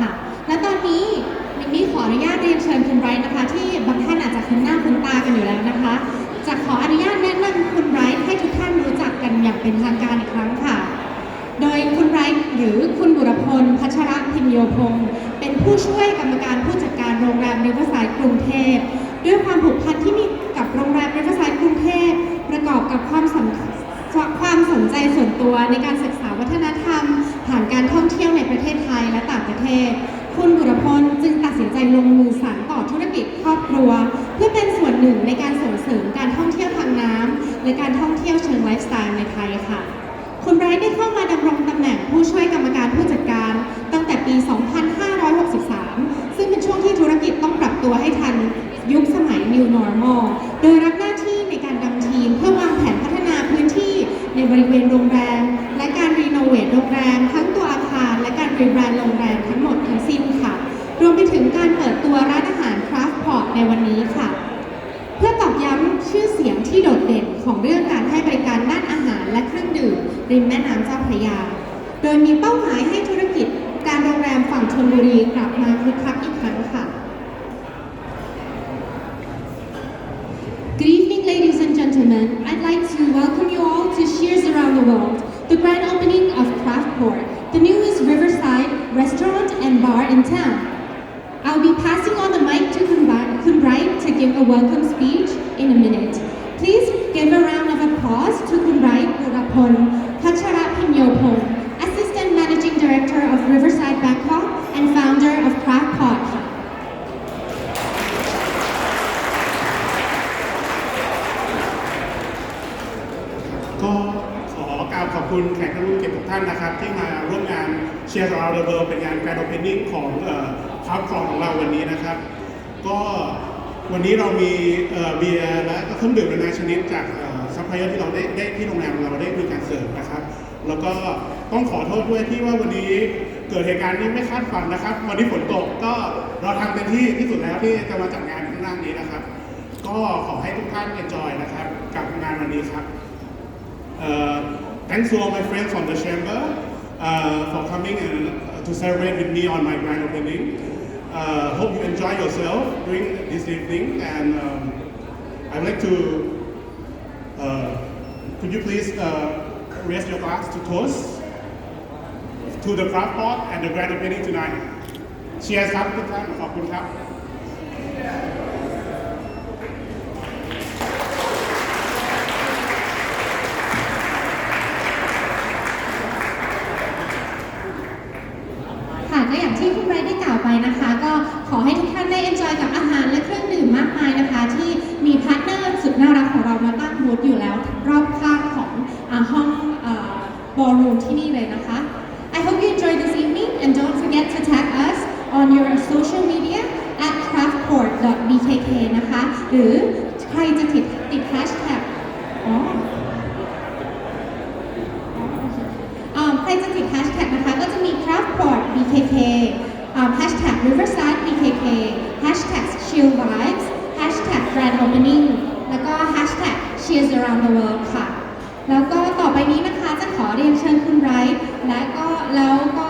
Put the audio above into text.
ค่ะ และตอนนี้มินนี่ขออนุญาตเรียนเชิญคุณไบรท์นะคะ ที่บางท่านอาจจะคุ้นหน้าคุ้นตากันอยู่แล้วนะคะ จะขออนุญาตแนะนำคุณไบรท์ให้ทุกท่านรู้จักกันอย่างเป็นทางการอีกครั้งค่ะ โดยคุณไบรท์หรือคุณบุรพลพัชรพิมโยพงศ์เป็นผู้ช่วยกรรมการผู้จัดการโรงแรมริเวอร์ไซด์กรุงเทพด้วยความผูกพันที่มีกับโรงแรมริเวอร์ไซด์กรุงเทพประกอบกับความสนความสนใจส่วนตัวในการศึกษาวัฒนธรรม ผ่าน การท่องเที่ยวในประเทศไทยและต่างประเทศ คุณบุรพลจึงตัดสินใจลงมือสานต่อธุรกิจครอบครัว เพื่อเป็นส่วนหนึ่งในการส่งเสริมการท่องเที่ยวทางน้ำและการท่องเที่ยวเชิงไลฟ์สไตล์ในไทยค่ะ คุณไบรท์ได้เข้ามาดำรงตำแหน่งผู้ช่วยกรรมการผู้จัดการ ตั้งแต่ปี 2563 ซึ่งเป็นช่วงที่ธุรกิจต้องปรับตัวให้ทันยุคสมัย New Normal โดยรับหน้าที่ในการนำทีมเพื่อวางแผนพัฒนาพื้นที่ในบริเวณโรงแรม และการรีโนเวทโรงแรมทั้ง รและการรีแบรนด์โรงแรมทั้งหมดทั้งสิ้นค่ะ รวมไปถึงการเปิดตัวร้านอาหารคราฟต์พอร์ตในวันนี้ค่ะ เพื่อตอกย้ำชื่อเสียงที่โดดเด่นของเรื่องการให้บริการด้านอาหารและเครื่องดื่มริมแม่น้ำเจ้าพระยา โดยมีเป้าหมายให้ธุรกิจการโรงแรมฝั่งชนบุรีกลับมาคึกคักอีกครั้งค่ะ bar in town. I'll be passing on the mic to Kun Ba- Kun Bright to give a welcome speech in a minute. Please give a round of applause to Kun Bright ขอบขอบคุณแขกผู้มีเกียรติทุกท่านนะครับ ที่มาร่วมงาน Share Around the World เป็นงาน Grand Opening ของคราฟองของเราวันนี้นะครับ ก็วันนี้เรามีเบียร์และเครื่องดื่มนานาชนิดจากซัพพลายเออร์ที่เราได้ได้ที่โรงแรมเราได้มีการเสิร์ฟนะครับ แล้วก็ต้องขอโทษด้วยที่ว่าวันนี้เกิดเหตุการณ์ที่ไม่คาดฝันนะครับ วันนี้ฝนตกก็เราทำเต็มที่ที่สุดแล้วที่จะมาจัดงานข้างล่างนี้นะครับ ก็ขอให้ทุกท่าน enjoy นะครับ กับงานวันนี้ครับ thanks to all my friends from the chamber uh, for coming and uh, to celebrate with me on my grand opening. Uh, hope you enjoy yourself during this evening, and um, I'd like to. Uh, could you please uh, raise your glass to toast to the craft pot and the grand opening tonight? Cheers ครับทุกท่านขอบคุณครับ ค่ะ ก็อย่างที่คุณไบรท์ได้กล่าวไปนะคะ ก็ขอให้ทุกท่านได้ enjoy กับอาหารและเครื่องดื่มมากมายนะคะ ที่มีพาร์ทเนอร์สุดน่ารักของเรามาตั้งบูธอยู่แล้วรอบข้างของอห้องบอลรูมที่นี่เลยนะคะ I hope you enjoy this evening and don't forget to tag us on your social media at craftport.bkk นะคะ หรือใครจะติดติด hashtag อ๋อ อ่าใครจะติดแฮชแท็กนะคะ ก็จะมี craftport bkk อ่า hashtag riverside bkk hashtag chill vibes hashtag grand opening แล้วก็ hashtag cheers around the world ค่ะ แล้วก็ต่อไปนี้นะคะจะขอเรียนเชิญคุณไบรท์และก็แล้วก็